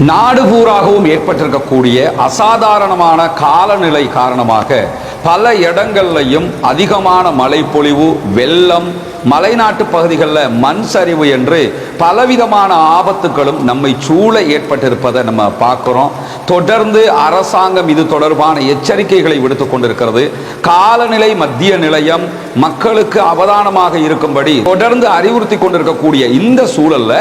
நாடு பூராகவும் ஏற்பட்டிருக்கக்கூடிய அசாதாரணமான காலநிலை காரணமாக பல இடங்கள்லையும் அதிகமான மழைப்பொழிவு வெள்ளம் மலைநாட்டு பகுதிகளில் மண் சரிவு என்று பலவிதமான ஆபத்துகளும் நம்மை சூழ ஏற்பட்டிருப்பதை நம்ம பார்க்குறோம். தொடர்ந்து அரசாங்கம் இது தொடர்பான எச்சரிக்கைகளை விடுத்து கொண்டிருக்கிறது. காலநிலை மத்திய நிலையம் மக்களுக்கு அவதானமாக இருக்கும்படி தொடர்ந்து அறிவுறுத்தி கொண்டிருக்கக்கூடிய இந்த சூழல்ல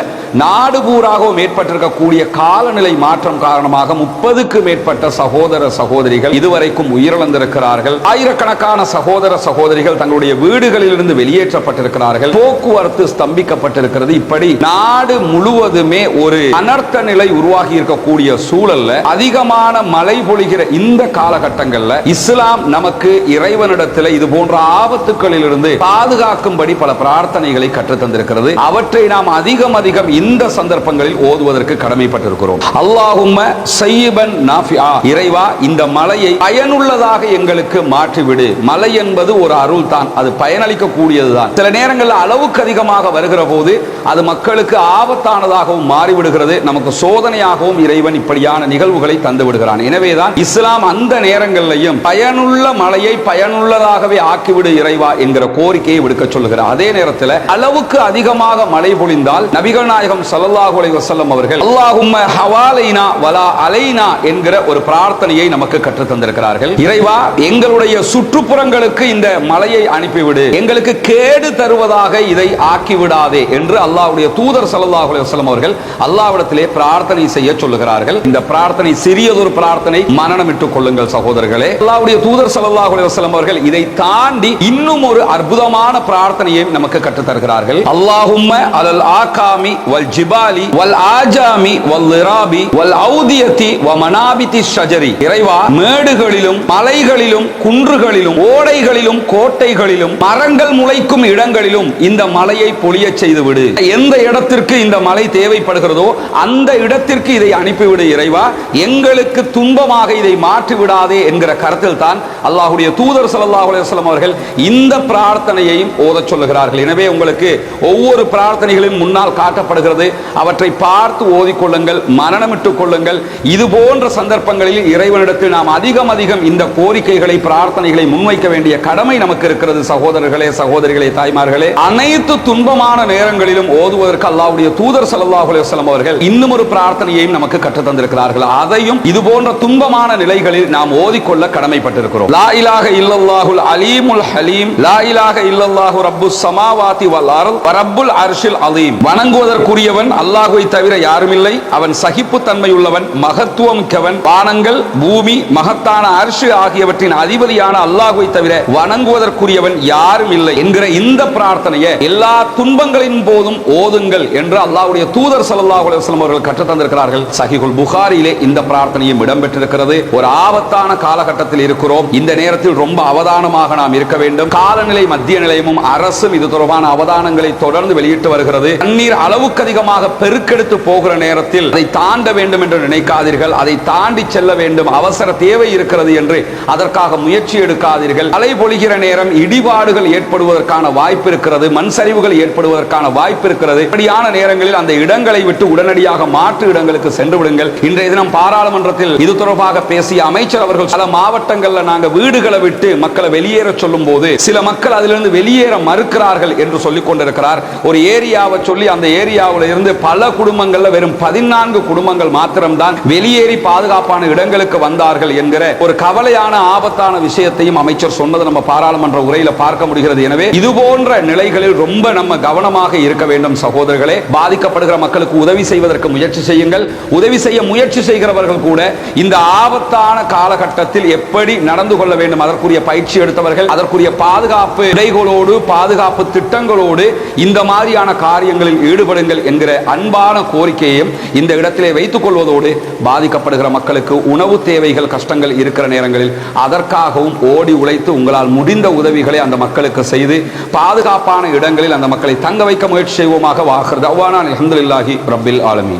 நாடு பூராகவும் ஏற்பட்டிருக்கக்கூடிய காலநிலை மாற்றம் காரணமாக முப்பதுக்கு மேற்பட்ட சகோதர சகோதரிகள் இதுவரைக்கும் உயிரிழந்திருக்கிறார்கள். ஆயிரக்கணக்கான சகோதர சகோதரிகள் தங்களுடைய வீடுகளிலிருந்து வெளியேற்றப்பட்டிருக்கிறார்கள். போக்குவரத்து ஸ்தம்பிக்கப்பட்டிருக்கிறது. இப்படி நாடு முழுவதுமே ஒரு அனர்த்த நிலை உருவாகி இருக்கக்கூடிய சூழல்ல அதிகமான மழை பொழிகிற இந்த காலகட்டங்கள்ல இஸ்லாம் நமக்கு இறைவனிடத்தில் இது போன்ற ஆபத்துக்களில் இருந்து பாதுகாக்கும்படி பல பிரார்த்தனைகளை கற்றுத்தந்திருக்கிறது. அவற்றை நாம் அதிகம் அதிகம் இந்த சந்தர்ப்பங்களில் ஓதுவதற்கு கடமைப்பட்டிருக்கிறோம். அல்லாஹும் இறைவா இந்த மலையை பயனுள்ளதாக எங்களுக்கு மாற்றிவிடு மலை என்பது ஒரு அருள் தான் அது பயனளிக்கக்கூடியது தான் சில நேரங்களில் அளவுக்கு அதிகமாக வருகிற போது அது மக்களுக்கு ஆபத்தானதாகவும் மாறிவிடுகிறது. நமக்கு சோதனையாகவும் இறைவன் இப்படியான நிகழ்வுகளை தந்து விடுகிறான். எனவேதான் இஸ்லாம் அந்த நேரங்களிலையும் பயனுள்ள மலையை பயனுள்ளதாகவே ஆக்கிவிடு இறைவா என்கிற கோரிக்கையை விடுக்க சொல்லுகிறார். அதே நேரத்தில் அளவுக்கு அதிகமாக மழை பொழிந்தால் நபிகள் நாயகம் ஸல்லல்லாஹு அலை வசல்லம் அவர்கள் அல்லாஹும் ஹவாலைனா வலா அலைனா என்கிற ஒரு பிரார்த்தனையை நமக்கு கற்றுத் தந்திருக்கிறார்கள். இறைவா எங்களுடைய சுற்றுப்புறங்களுக்கு இந்த மலையை அனுப்பிவிடு. எங்களுக்கு கேடு தருவதாக இதை ஆக்கிவிடாதே என்று அல்லாவுடைய தூதர் சல்லாஹ் அலுவலம் அவர்கள் அல்லாவிடத்திலே பிரார்த்தனை செய்ய சொல்லுகிறார்கள். இந்த பிரார்த்தனை சிறியதொரு பிரார்த்தனை மனனமிட்டுக் கொள்ளுங்கள் சகோதரர்களே. அல்லாவுடைய தூதர் சல்லாஹ் அலுவலம் அவர்கள் இதை தாண்டி இன்னும் ஒரு அற்புதமான பிரார்த்தனையை நமக்கு கற்றுத் தருகிறார்கள். அல்லாஹும்ம அலல் ஆகாமி வல் ஜிபாலி வல் ஆஜாமி வல் லிராபி வல் ஔதியத்தி வ மனாபிதி ஷஜரி. இறைவா மேடுகளிலும் மலைகளிலும் குன்றுகளிலும் ஓடைகளிலும் கோட்டைகளிலும் மரங்கள் முளைக்கும் இடங்களிலும் இந்த மலையை பொழியச் செய்துவிடு. எந்த இடத்திற்கு இந்த மலை தேவைப்படுகிறதோ அந்த இடத்திற்கு இதை அனுப்பிவிடு இறைவா. எங்களுக்கு துன்பமாக இதை மாற்றி விடாதே என்கிற கருத்தில் தான் அல்லாஹுடைய தூதர் சல்லாஹ் அலுவலம் அவர்கள் இந்த பிரார்த்தனையையும் ஓதச் சொல்லுகிறார்கள். எனவே உங்களுக்கு ஒவ்வொரு பிரார்த்தனைகளின் முன்னால் காட்டப்படுகிறது. அவற்றை பார்த்து ஓதிக்கொள்ளுங்கள் மரணமிட்டுக் கொள்ளுங்கள். இது போன்ற சந்தர்ப்பங்களில் இறைவனிடத்தில் நாம் அதிகம் அதிகம் இந்த கோரிக்கைகளை பிரார்த்தனைகளை முன்வைக்க வேண்டிய கடமை நமக்கு இருக்கிறது சகோதரர்களே சகோதரிகளே தாய்மார்களே. அனைத்து துன்பமான நேரங்களிலும் ஓதுவதற்கு அல்லாவுடைய தூதர் ஸல்லல்லாஹு அலைஹி அவர்கள் இன்னும் ஒரு பிரார்த்தனையையும் நமக்கு கற்றுத் தந்திருக்கிறார்கள். அதையும் இது போன்ற துன்பமான நிலைகளில் நாம் ஓதிக்கொள்ள கடமைப்பட்டிருக்கிறோம். லா இலாக இல்லல்லாஹுல் அலீமுல் ஹலீம். லா இலாக இல்லல்லாஹு ரப்பு சமாவாதி வல் ரப்புல் அர்ஷில் அலீம். வணங்குவதற்குரியவன் அல்லாஹுவை தவிர யாருமில்லை. அவன் சகிப்புத்தன்மை உள்ளவன் மகத்துவம் கவன் வானங்கள் பூமி மகத்தான அர்ஷு ஆகியவற்றின் அதிபதியான அல்லாஹுவை தவிர வணங்குவதற்குரியவன் யாரும் இல்லை என்கிற இந்த பிரார்த்தனையை எல்லா துன்பங்களின் போதும் ஓதுங்கள் என்று அல்லாஹுடைய தூதர் சல்லாஹ் அலுவலம் அவர்கள் கற்றுத்தந்திருக்கிறார்கள். சஹிகுல் புகாரிலே இந்த பிரார்த்தனையும் இடம்பெற்றிருக்கிறது. ஒரு ஆபத்தான காலகட்டத்தில் இருக்கிறோம். இந்த நேரத்தில் ரொம்ப அவதானமாக நாம் இருக்க வேண்டும். காலநிலை மத்திய நிலையமும் அரசும் இது தொடர்பான அவதானங்களை தொடர்ந்து வெளியிட்டு வருகிறது. தண்ணீர் அளவுக்கு அதிகமாக பெருக்கெடுத்து போகிற நேரத்தில் அதை தாண்ட வேண்டும் என்று நினைக்காதீர்கள். அதை தாண்டி செல்ல வேண்டும். அவசர தேவை இருக்கிறது என்று அதற்காக முயற்சி எடுக்காதீர்கள். அலை பொழிகிற நேரம் இடிபாடுகள் ஏற்படுவதற்கான வாய்ப்பு இருக்கிறது மண் சரிவுகள் ஏற்படுவதற்கான வாய்ப்பு இருக்கிறது இப்படியான நேரங்களில் அந்த இடங்களை விட்டு உடனடியாக மாற்று இடங்களுக்கு சென்று விடுங்கள் இன்றைய தினம் பாராளுமன்றத்தில் இது தொடர்பாக பேசிய அமைச்சர் அவர்கள் பல மாவட்டங்கள்ல நாங்க வீடுகளை விட்டு மக்களை வெளியேற சொல்லும் போது சில மக்கள் அதிலிருந்து வெளியேற மறுக்கிறார்கள் என்று சொல்லிக் கொண்டிருக்கிறார். ஒரு ஏரியாவை சொல்லி அந்த ஏரியாவில் இருந்து பல குடும்பங்கள்ல வெறும் பதினான்கு குடும்பங்கள் மாத்திரம்தான் வெளியேறி பாதுகாப்பான இடங்களுக்கு வந்தார்கள் என்கிற ஒரு கவலையான ஆபத்தான விஷயத்தையும் அமைச்சர் சொன்னது நம்ம பாராளுமன்ற உரையில பார்க்க முடிகிறது. எனவே இது போன்ற நிலைகளில் ரொம்ப நம்ம கவனமாக இருக்க வேண்டும் சகோதரர்களே. பாதிக்கப்படுகிற மக்களுக்கு உதவி செய்வதற்கு முயற்சி செய்யுங்கள். உதவி செய்ய முயற்சி செய்கிறவர்கள் கூட இந்த ஆபத்தான காலகட்டத்தில் எப்படி நடந்து கொள்ள வேண்டும்? அதற்குரிய பயிற்சி எடுத்தவர்கள் அதற்குரிய பாதுகாப்பு இடைகளோடு பாதுகாப்பு திட்டங்களோடு இந்த மாதிரியான காரியங்களில் ஈடுபடுங்கள் என்கிற அன்பான கோரிக்கையையும் இந்த இடத்திலே வைத்துக் கொள்வதோடு பாதிக்கப்படுகிற மக்களுக்கு உணவு தேவைகள் கஷ்டங்கள் இருக்கிற நேரங்களில் அதற்காக அதற்காகவும் ஓடி உழைத்து உங்களால் முடிந்த உதவிகளை அந்த மக்களுக்கு செய்து பாதுகாப்பான இடங்களில் அந்த மக்களை தங்க வைக்க முயற்சி செய்வோமாக வாகிறது அவ்வானா அலமதுல்லாஹி ரப்பில் ஆலமி